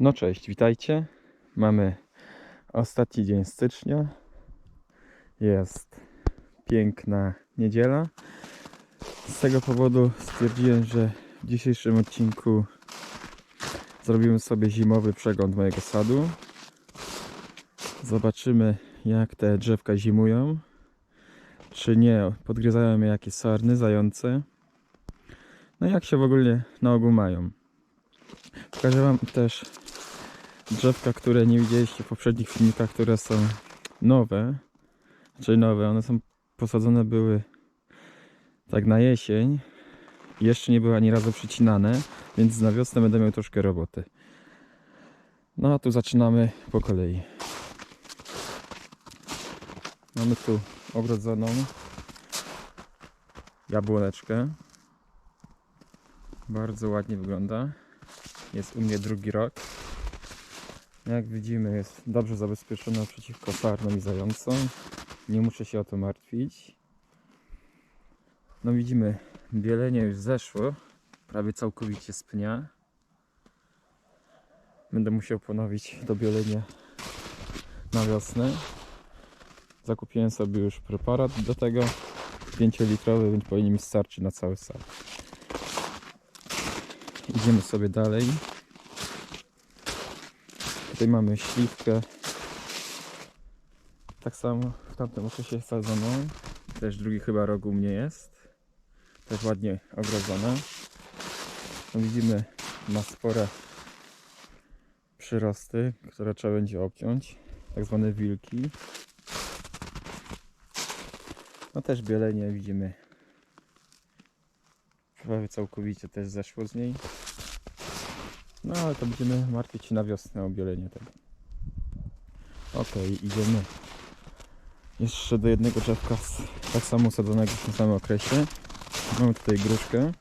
No cześć, witajcie. Mamy ostatni dzień stycznia. Jest piękna niedziela. Z tego powodu stwierdziłem, że w dzisiejszym odcinku zrobimy sobie zimowy przegląd mojego sadu. Zobaczymy jak te drzewka zimują. Czy nie podgryzają je jakieś sarny, zające. No jak się w ogóle na ogół mają. Pokażę Wam też drzewka, które nie widzieliście w poprzednich filmikach, które są nowe. Czyli nowe, one są posadzone były tak na jesień. Jeszcze nie były ani razu przycinane, więc na wiosnę będę miał troszkę roboty. No a tu zaczynamy po kolei. Mamy tu ogrodzoną jabłoneczkę. Bardzo ładnie wygląda. Jest u mnie drugi rok. Jak widzimy jest dobrze zabezpieczona przeciwko sarnom i zającom. Nie muszę się o to martwić. No widzimy, bielenie już zeszło. Prawie całkowicie z pnia. Będę musiał ponowić to bielenie na wiosnę. Zakupiłem sobie już preparat do tego. 5-litrowy, więc powinien mi starczy na cały sad. Idziemy sobie dalej. Tutaj mamy śliwkę. Tak samo w tamtym okresie sadzoną. Też drugi chyba rok u mnie jest. Też ładnie ogrodzona. No widzimy, ma spore przyrosty, które trzeba będzie obciąć. Tak zwane wilki. No też bielenie widzimy. Prawie całkowicie też zeszło z niej. No ale to będziemy martwić się na wiosnę o bielenie tego. Okej, idziemy jeszcze do jednego drzewka tak samo sadzonego w tym samym okresie. Mamy tutaj gruszkę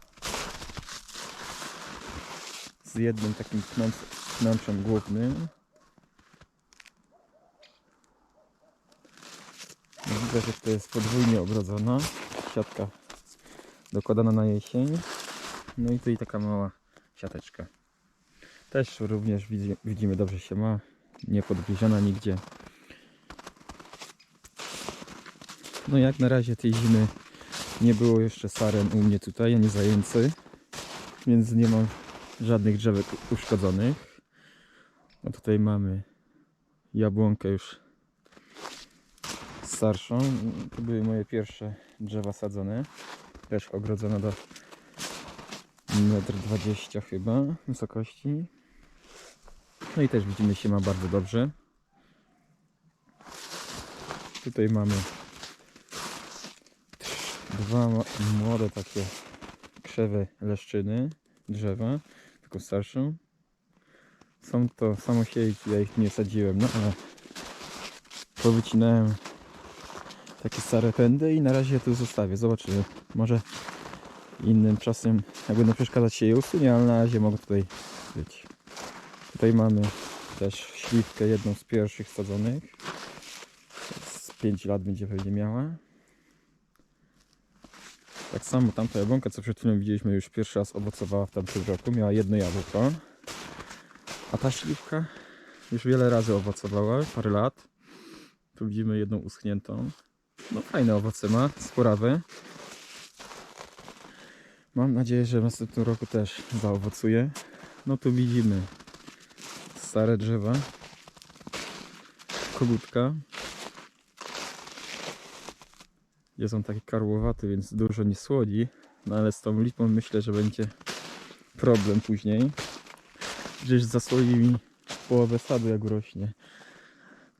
z jednym takim pnąc, pnączem głównym. Widzę, że to jest podwójnie ogrodzona. Siatka dokładana na jesień. No i tutaj taka mała siateczka. Też również widzi, widzimy dobrze się ma. Nie podgryziona nigdzie. No jak na razie tej zimy nie było jeszcze saren u mnie tutaj, ani zajęcy. Więc nie mam żadnych drzewek uszkodzonych. No tutaj mamy jabłonkę już starszą. To były moje pierwsze drzewa sadzone. Też ogrodzone do 1,20 m chyba wysokości. No i też widzimy się ma bardzo dobrze. Tutaj mamy dwa młode takie krzewy leszczyny, drzewa, tylko starszą. Są to samosiejki, ja ich nie sadziłem, no ale powycinałem takie stare pędy i na razie tu zostawię. Zobaczymy. Może innym czasem, jak będą przeszkadzać się je usunie, ale na razie mogą tutaj być. Tutaj mamy też śliwkę, jedną z pierwszych sadzonych. Z 5 lat będzie pewnie miała. Tak samo tamta jabłonka, co przed chwilą widzieliśmy, już pierwszy raz owocowała w tamtym roku. Miała jedno jabłko. A ta śliwka już wiele razy owocowała, parę lat. Tu widzimy jedną uschniętą. No fajne owoce ma, sporawe. Mam nadzieję, że w następnym roku też zaowocuje. No tu widzimy stare drzewa. Kogutka. Jest on taki karłowaty, więc dużo nie słodzi. No ale z tą lipą myślę, że będzie problem później. Gdzieś zasłoni mi połowę sadu jak urośnie.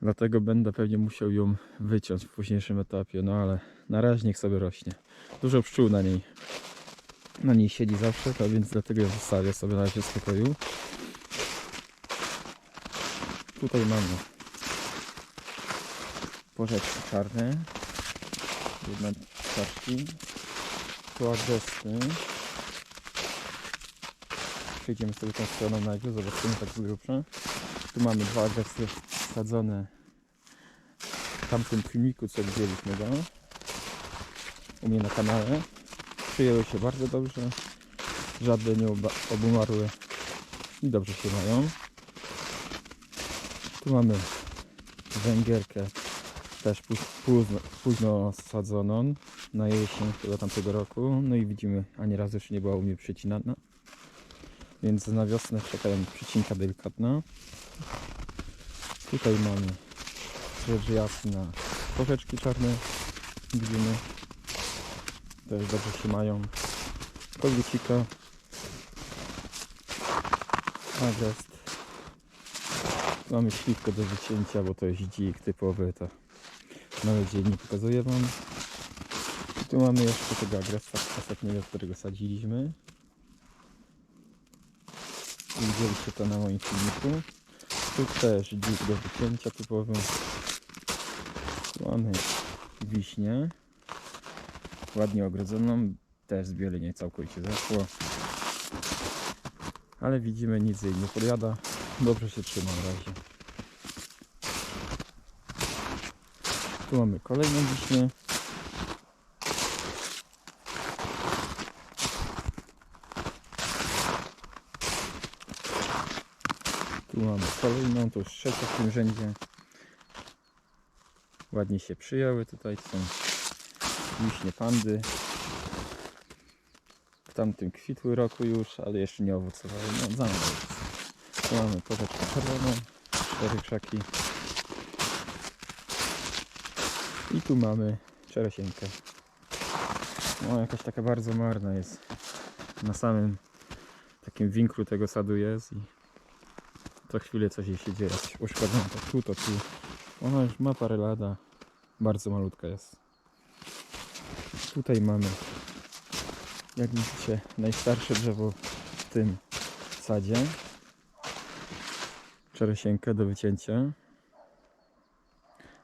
Dlatego będę pewnie musiał ją wyciąć w późniejszym etapie. No ale na razie niech sobie rośnie. Dużo pszczół na niej. Na niej siedzi zawsze, to więc dlatego ją zostawię sobie na razie w spokoju. Tutaj mamy porzeczki czarne. Jedna czaszki. Agresy. Przejdziemy sobie tą stroną najpierw, zobaczymy tak z grubsza. Tu mamy dwa agresy sadzone w tamtym filmiku, co widzieliśmy go. U mnie na kanale. Przyjęły się bardzo dobrze. Żadne nie obumarły i dobrze się mają. Tu mamy węgierkę, też pó- późno, sadzoną na jesień chyba tamtego roku. No i widzimy, ani razu jeszcze nie była u mnie przycinana. Więc na wiosnę czekają przycinka delikatna. Tutaj mamy rzecz jasna korzeczki czarne. Widzimy. Też dobrze się mają. Kogucika. Agrest. Mamy śliwkę do wycięcia, bo to jest dzik typowy, to nawet dzień nie pokazuję wam. I tu mamy jeszcze tego agresta ostatniego, którego sadziliśmy. Widzieliście to na moim filmiku. Tu też dzik do wycięcia typowy. Tu mamy wiśnię. Ładnie ogrodzoną. Też zbielenie całkowicie zeszło. Ale widzimy nic jej nie podjada. Dobrze się trzyma na razie. Tu mamy kolejną wiśnię. Tu mamy kolejną, to już trzecia w tym rzędzie. Ładnie się przyjęły tutaj, są wiśnie pandy. W tamtym kwitły roku już, ale jeszcze nie owocowały. No, za jest. Tu mamy porzeczkę czerwoną, cztery krzaki. I tu mamy czeresienkę. No jakaś taka bardzo marna jest. Na samym takim winklu tego sadu jest i co chwilę coś jej się dzieje. Coś uszkodzone to tu, to tu. Ona już ma parę lata. Bardzo malutka jest. Tutaj mamy, jak widzicie, najstarsze drzewo w tym sadzie. Czeresienkę do wycięcia.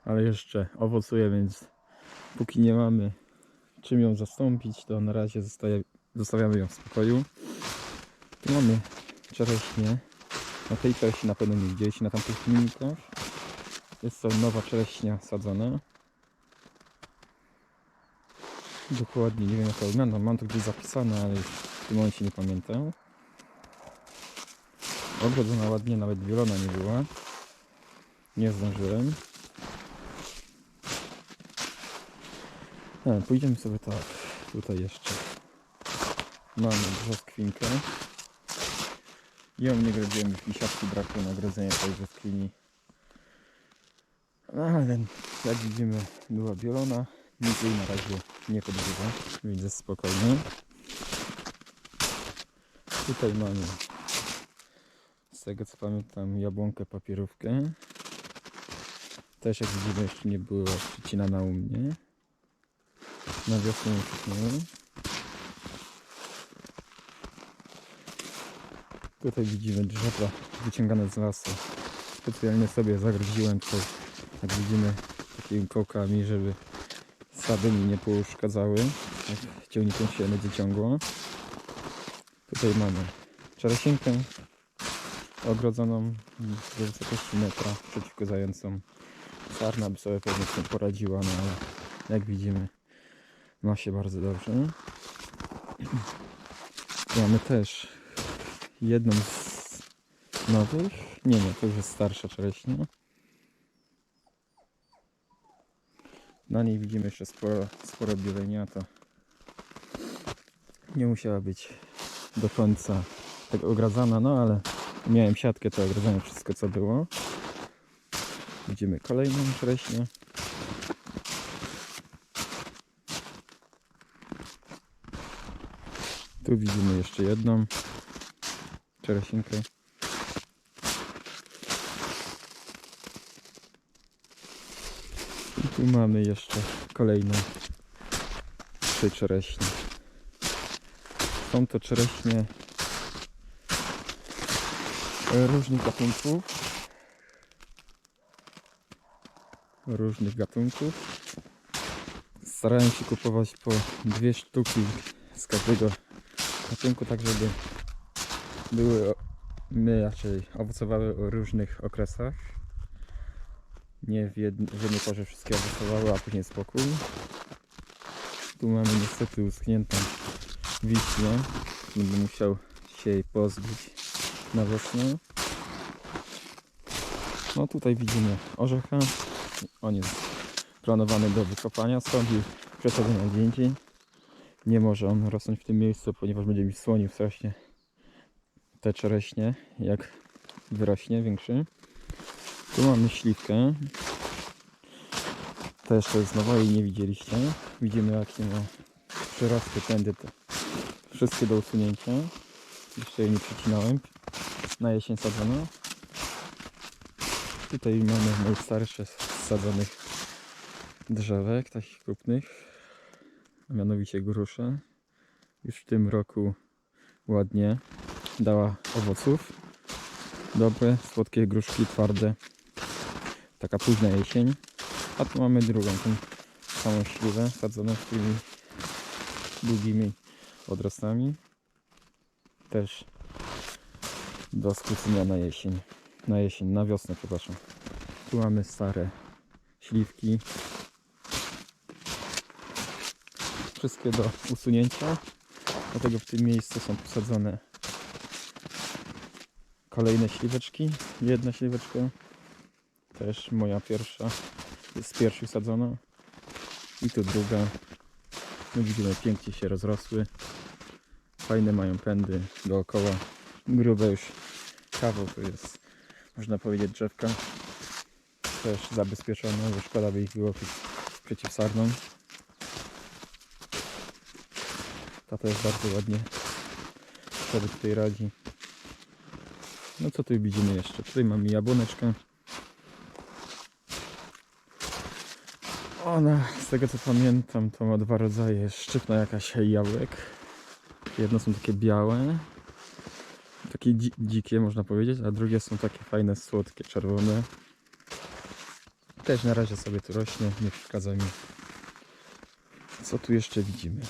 Ale jeszcze owocuje, więc póki nie mamy czym ją zastąpić, to na razie zostaje, zostawiamy ją w spokoju. Tu mamy czereśnie. Na tej czereśni na pewno nie widzieliście na tamtych filmikach. Jest to nowa czereśnia sadzona. Dokładnie nie wiem jak to wygląda. Mam to gdzieś zapisane, ale w tym momencie nie pamiętam. Ogrodzona ładnie, nawet wielona nie była. Nie zdążyłem. E, pójdziemy sobie tak. Tutaj jeszcze mamy brzoskwinkę. Ją nie grodziłem, już mi brakło tej brzoskwini. No, ale jak widzimy była bielona. Nic jej na razie nie podgrzewa, więc jest spokojnie. Tutaj mamy z tego co pamiętam jabłonkę papierówkę. Też jak widzimy jeszcze nie była przycinana u mnie. Na wiosnę przycinałem. Tutaj widzimy drzewa wyciągane z lasu. Specjalnie sobie zagrodziłem to, jak widzimy, takimi kołkami, żeby sady mi nie pouszkadzały, jak ciągnikiem się będzie ciągło. Tutaj mamy czeresienkę ogrodzoną z wysokości metra przeciwko zającom. Sarna by sobie pewnie z tym poradziła, no ale jak widzimy ma się bardzo dobrze. Mamy też jedną z nowych. Nie, nie, to już jest starsza czereśnia. Na niej widzimy jeszcze sporo, sporo bielenia, to nie musiała być do końca tak ogradzana, no ale miałem siatkę, to ogradzałem wszystko co było. Widzimy kolejną czereśnię. Tu widzimy jeszcze jedną czeresinkę. I tu mamy jeszcze kolejne trzy czereśnie. Są to czereśnie różnych gatunków. Różnych gatunków. Starałem się kupować po dwie sztuki z każdego gatunku, tak żeby były, my raczej owocowały o różnych okresach. Nie w jednej porze wszystkie owocowały, a później spokój. Tu mamy niestety uschniętą wiśnię. Będę musiał się jej pozbyć na wiosnę. No tutaj widzimy orzecha. On jest planowany do wykopania, stąd i przesadzenia gdzie indziej. Nie może on rosnąć w tym miejscu, ponieważ będzie mi słonił strasznie te czereśnie, jak wyrośnie większy. Tu mamy śliwkę. To jeszcze jest nowa i nie widzieliście. Widzimy jakie ma przyrosty tędy wszystkie do usunięcia. Jeszcze jej nie przecinałem. Na jesień sadzono. Tutaj mamy najstarsze z sadzonych drzewek, takich krupnych. A mianowicie gruszę. Już w tym roku ładnie dała owoców. Dobre, słodkie gruszki, twarde. Taka późna jesień. A tu mamy drugą, tą samą śliwę sadzoną z tymi długimi odrostami. Też do skrócenia na jesień. Na jesień, na wiosnę, przepraszam. Tu mamy stare śliwki. Wszystkie do usunięcia. Dlatego w tym miejscu są posadzone kolejne śliweczki. Jedna śliweczka, też moja pierwsza, jest z pierwszych sadzona. I tu druga. No widzimy, pięknie się rozrosły. Fajne mają pędy dookoła. Grube już kawał to jest, można powiedzieć, drzewka. Też zabezpieczone, bo szkoda by ich było przeciw- sarnom. Tata jest bardzo ładnie sobie tutaj radzi. No co tu widzimy jeszcze? Tutaj mamy jabłoneczkę. Ona, z tego co pamiętam, to ma dwa rodzaje. Szczypna jakaś jabłek. Jedno są takie białe, takie dzi dzikie można powiedzieć, a drugie są takie fajne, słodkie, czerwone. Też na razie sobie tu rośnie, nie przeszkadza mi. Co tu jeszcze widzimy?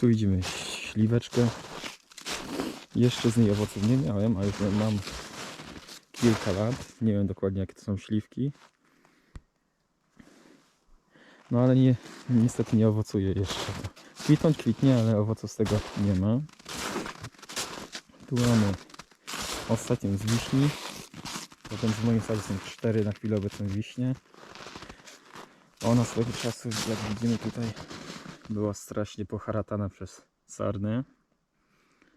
Tu widzimy śliweczkę. Jeszcze z niej owoców nie miałem, a już mam kilka lat. Nie wiem dokładnie jakie to są śliwki. No ale nie, niestety nie owocuje jeszcze. Kwitnąć kwitnie, ale owoców z tego nie ma. Tu mamy ostatnią z wiśni. Potem w moim sadzie są cztery na chwilę obecną wiśnie. Ona swego czasu, jak widzimy tutaj, była strasznie poharatana przez sarny.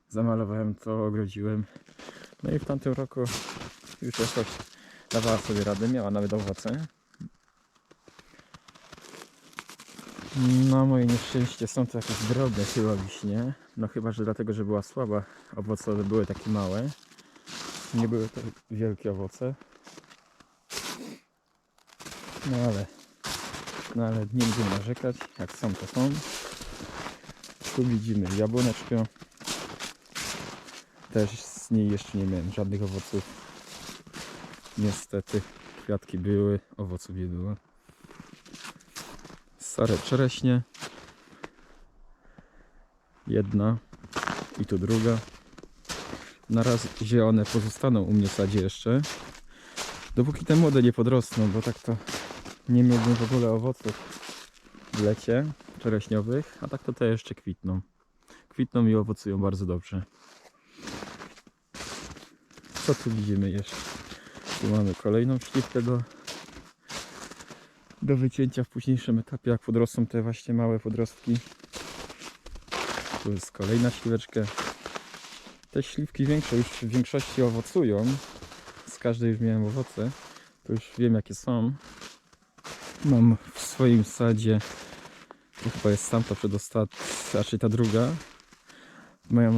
Zamalowałem to, ogrodziłem. No i w tamtym roku już jakoś dawała sobie radę, miała nawet owoce. Na moje nieszczęście są to jakieś drobne chyba wiśnie. No chyba, że dlatego, że była słaba. Owoce były takie małe. Nie były to wielkie owoce. No ale, no ale nie będziemy narzekać. Jak są, to są. Tu widzimy jabłoneczkę. Też z niej jeszcze nie miałem żadnych owoców. Niestety kwiatki były, owoców nie było. Stare czereśnie. Jedna i tu druga. Na razie one pozostaną u mnie w sadzie jeszcze. Dopóki te młode nie podrosną, bo tak to nie miałbym w ogóle owoców w lecie czereśniowych, a tak to te jeszcze kwitną. Kwitną i owocują bardzo dobrze. Co tu widzimy jeszcze? Tu mamy kolejną śliwkę do, do wycięcia w późniejszym etapie, jak podrosną te właśnie małe podrostki. Tu jest kolejna śliweczka. Te śliwki większe już w większości owocują. Z każdej już miałem owoce. To już wiem jakie są. Mam w swoim sadzie, to chyba jest tamta przedostatnia, raczej ta druga. Moja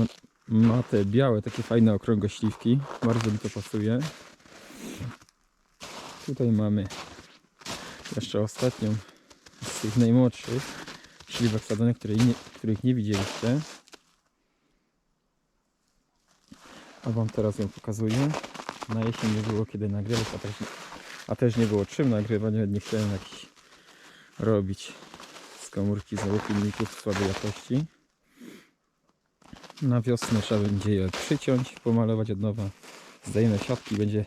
ma- te białe, takie fajne, okrągłe śliwki. Bardzo mi to pasuje. Tutaj mamy jeszcze ostatnią z tych najmłodszych śliwek sadzonych, której nie, których nie widzieliście. A Wam teraz ją pokazuję. Na jesień nie było kiedy nagrywać, a też, a też nie było czym nagrywać, nie chciałem jakiś robić z komórki znowu filmików słabej jakości. Na wiosnę trzeba będzie je przyciąć, pomalować od nowa. Zdejmę siatki, będzie,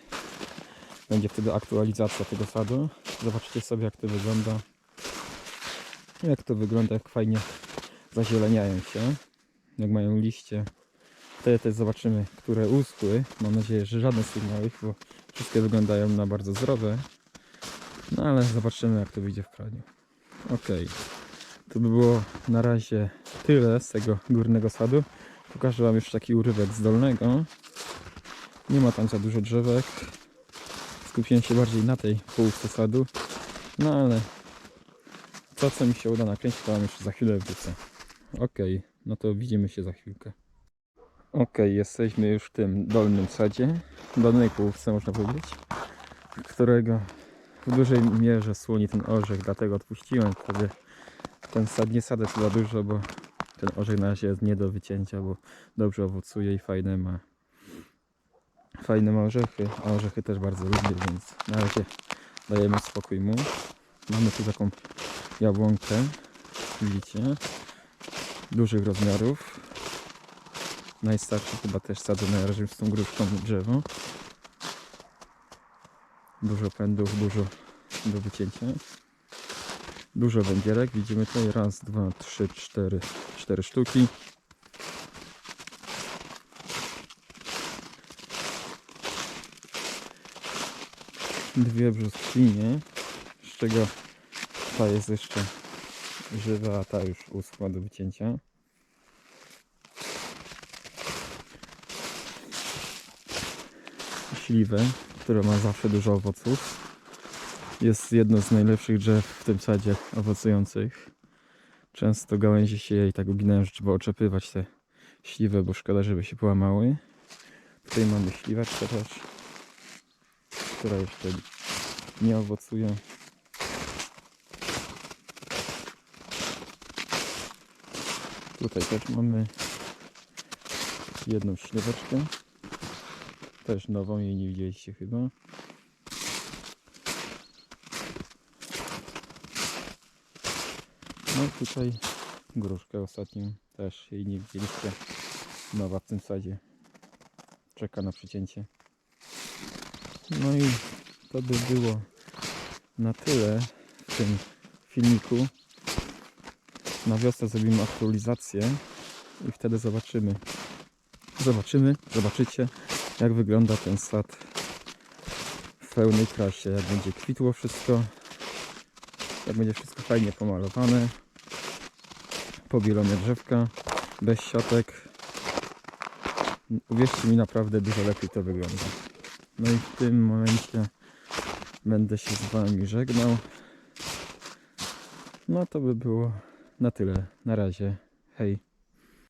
będzie wtedy aktualizacja tego sadu. Zobaczycie sobie jak to wygląda. Jak to wygląda, jak fajnie zazieleniają się. Jak mają liście Wtedy też zobaczymy, które uschły. Mam nadzieję, że żadne z tych małych, bo wszystkie wyglądają na bardzo zdrowe. No ale zobaczymy, jak to wyjdzie w praniu. Okej. To by było na razie tyle z tego górnego sadu. Pokażę Wam już taki urywek z dolnego. Nie ma tam za dużo drzewek. Skupiłem się bardziej na tej połówce sadu. No ale to, co mi się uda nakręcić, to Wam jeszcze za chwilę wrócę. Okej, no to widzimy się za chwilkę. Okej, jesteśmy już w tym dolnym sadzie, dolnej połówce można powiedzieć, którego w dużej mierze słoni ten orzech, dlatego odpuściłem wtedy ten sad, nie sadę za dużo, bo ten orzech na razie jest nie do wycięcia, bo dobrze owocuje i fajne ma fajne ma orzechy, a orzechy też bardzo lubię, więc na razie dajemy spokój mu. Mamy tu taką jabłonkę, widzicie, dużych rozmiarów. Najstarszy chyba też sadzony razem z tą gruszką drzewo. Dużo pędów, dużo do wycięcia. Dużo węgierek, widzimy tutaj raz, dwa, trzy, cztery, cztery sztuki. Dwie brzoskwinie, z czego ta jest jeszcze żywa, a ta już uschła do wycięcia. Śliwę, która ma zawsze dużo owoców. Jest jedno z najlepszych drzew w tym sadzie owocujących. Często gałęzie się jej tak uginają, że trzeba oczepywać te śliwe, bo szkoda, żeby się połamały. Tutaj mamy śliweczkę też, która jeszcze nie owocuje. Tutaj też mamy jedną śliweczkę. Też nową, jej nie widzieliście chyba. No i tutaj gruszkę ostatnią też jej nie widzieliście. Nowa w tym sadzie. Czeka na przycięcie. No i to by było na tyle w tym filmiku. Na wiosnę zrobimy aktualizację i wtedy zobaczymy. Zobaczymy, zobaczycie jak wygląda ten sad w pełnej krasie, jak będzie kwitło wszystko, jak będzie wszystko fajnie pomalowane, pobielone drzewka, bez siotek. Uwierzcie mi, naprawdę dużo lepiej to wygląda. No i w tym momencie będę się z Wami żegnał. No to by było na tyle. Na razie. Hej.